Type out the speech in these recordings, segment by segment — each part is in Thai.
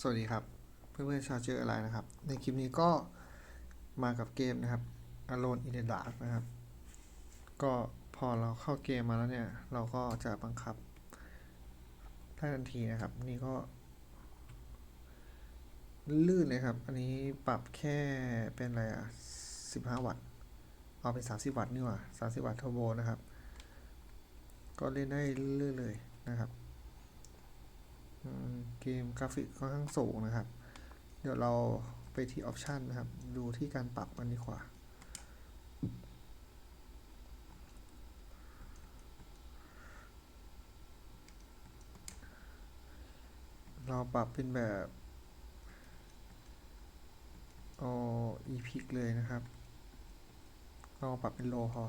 สวัสดีครับ เพื่อนๆชาวเจออะไรนะครับ ในคลิปนี้ก็มากับเกมนะครับ Alone in the Dark นะครับ ก็พอเราเข้าเกมมาแล้วเนี่ย เราก็จะบังคับได้ทันทีนะครับ นี่ก็ ลื่นเลยครับ อันนี้ปรับแค่เป็นอะไรอะ15วัตต์เอาเป็น30วัตต์นี่หว่า30วัตต์เทอร์โบนะครับ ก็เล่นได้ลื่นเลยนะครับ เกมกราฟิกค่อนข้างสูงนะครับ เดี๋ยวเราไปที่ออปชันนะครับ ดูที่การปรับกันดีกว่า เราปรับเป็นแบบเอา epic เลยนะครับ เราปรับเป็นโลพอ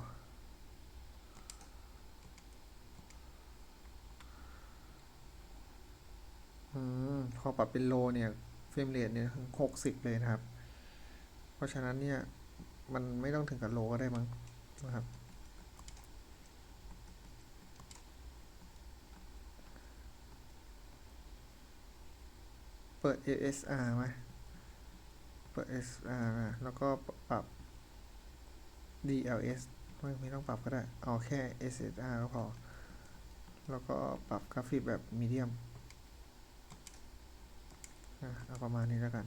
มพ อปรับเป็นโลเนี่ยเฟรมเรทเนี่ยถึงหกสิบเลยนะครับ เพราะฉะนั้นเนี่ยมันไม่ต้องถึงกับโลก็ได้มั้งนะครับเปิด ASR ไหมเปิด SR นะแล้วก็ปรับ DLS ไม่ไม่ต้องปรับก็ได้ เอาแค่ SSR ก็พอ แล้วก็ปรับกราฟิกแบบมีเดียม เอาประมาณนี้แล้วกัน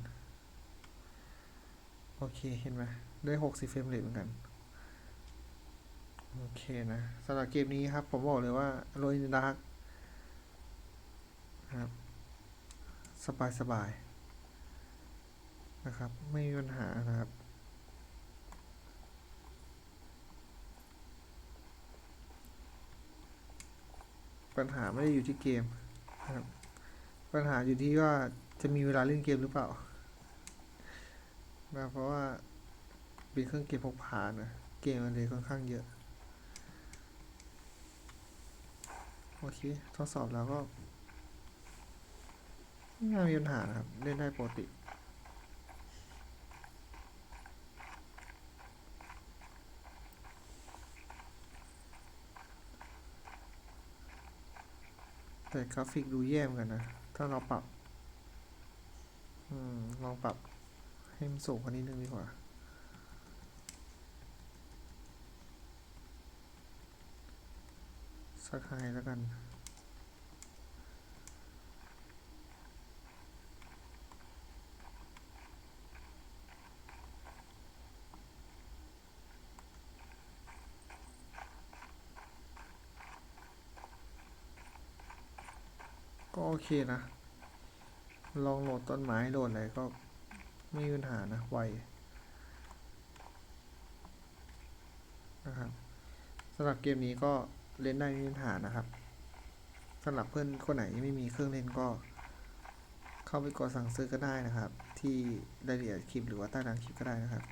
โอเคเห็นไหมได้60เฟรมเรทเหมือนกัน โอเคนะสำหรับเกมนี้ครับ ผมบอกเลยว่าโรยดาร์กครับสบายสบายนะครับ ไม่มีปัญหานะครับปัญหาไม่ได้อยู่ที่เกมครับ ปัญหาอยู่ที่ว่า จะมีเวลาเล่นเกมหรือเปล่านะเพราะว่าเป็นเครื่องเกมพกพานะเกมมันเลยค่อนข้างเยอะ โอเค ทดสอบแล้วก็ไม่น่ามีปัญหานะครับ เล่นได้ปกติแต่กราฟิกดูแย่เหมือนกันนะ ถ้าเราปรับ อืม ลองปรับให้มันสูงกว่านี้นึงดีกว่าสักไฮแล้วกันก็โอเคนะ ลองโหลดต้นไม้โหลดอะไรก็ไม่มีปัญหานะ ไวนะครับสำหรับเกมนี้ก็เล่นได้ไม่มีปัญหานะครับสำหรับเพื่อนคนไหนที่ไม่มีเครื่องเล่นก็ เข้าไปกดสั่งซื้อก็ได้นะครับ ที่รายละเอียดคลิปหรือว่าใต้ล่างคลิปก็ได้นะครับ